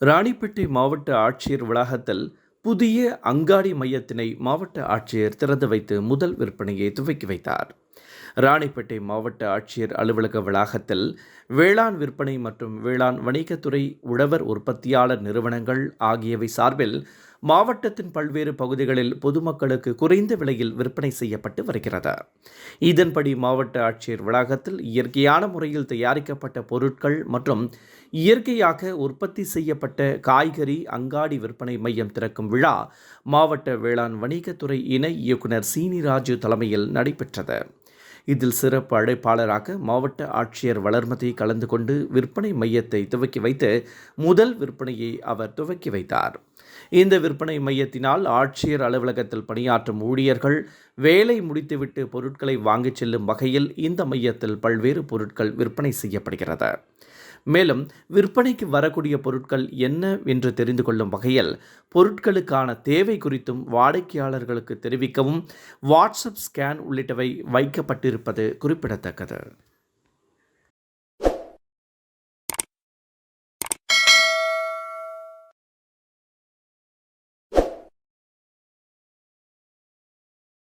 ராணிப்பேட்டை மாவட்ட ஆட்சியர் வளாகத்தில் புதிய அங்காடி மையத்தினை மாவட்ட ஆட்சியர் திறந்து வைத்து முதல் விற்பனையை துவக்கி வைத்தார். ராணிப்பேட்டை மாவட்ட ஆட்சியர் அலுவலக வளாகத்தில் வேளாண் விற்பனை மற்றும் வேளாண் வணிகத்துறை உழவர் உற்பத்தியாளர் நிறுவனங்கள் ஆகியவை சார்பில் மாவட்டத்தின் பல்வேறு பகுதிகளில் பொதுமக்களுக்கு குறைந்த விலையில் விற்பனை செய்யப்பட்டு வருகிறது. இதன்படி மாவட்ட ஆட்சியர் வளாகத்தில் இயற்கையான முறையில் தயாரிக்கப்பட்ட பொருட்கள் மற்றும் இயற்கையாக உற்பத்தி செய்யப்பட்ட காய்கறி அங்காடி விற்பனை மையம் திறக்கும் விழா மாவட்ட வேளாண் வணிகத்துறை இணை இயக்குனர் சீனிராஜு தலைமையில் நடைபெற்றது. இதில் சிறப்பு அழைப்பாளராக மாவட்ட ஆட்சியர் வளர்மதி கலந்து கொண்டு விற்பனை மையத்தை துவக்கி வைத்து முதல் விற்பனையை அவர் துவக்கி வைத்தார். இந்த விற்பனை மையத்தினால் ஆட்சியர் அலுவலகத்தில் பணியாற்றும் ஊழியர்கள் வேலை முடித்துவிட்டு பொருட்களை வாங்கிச் செல்லும் வகையில் இந்த மையத்தில் பல்வேறு பொருட்கள் விற்பனை செய்யப்படுகிறது. மேலும் விற்பனைக்கு வரக்கூடிய பொருட்கள் என்ன என்று தெரிந்து கொள்ளும் வகையில் பொருட்களுக்கான தேவை குறித்தும் வாடிக்கையாளர்களுக்கு தெரிவிக்கவும் வாட்ஸ்அப் ஸ்கேன் உள்ளிட்டவை வைக்கப்பட்டிருப்பது குறிப்பிடத்தக்கது.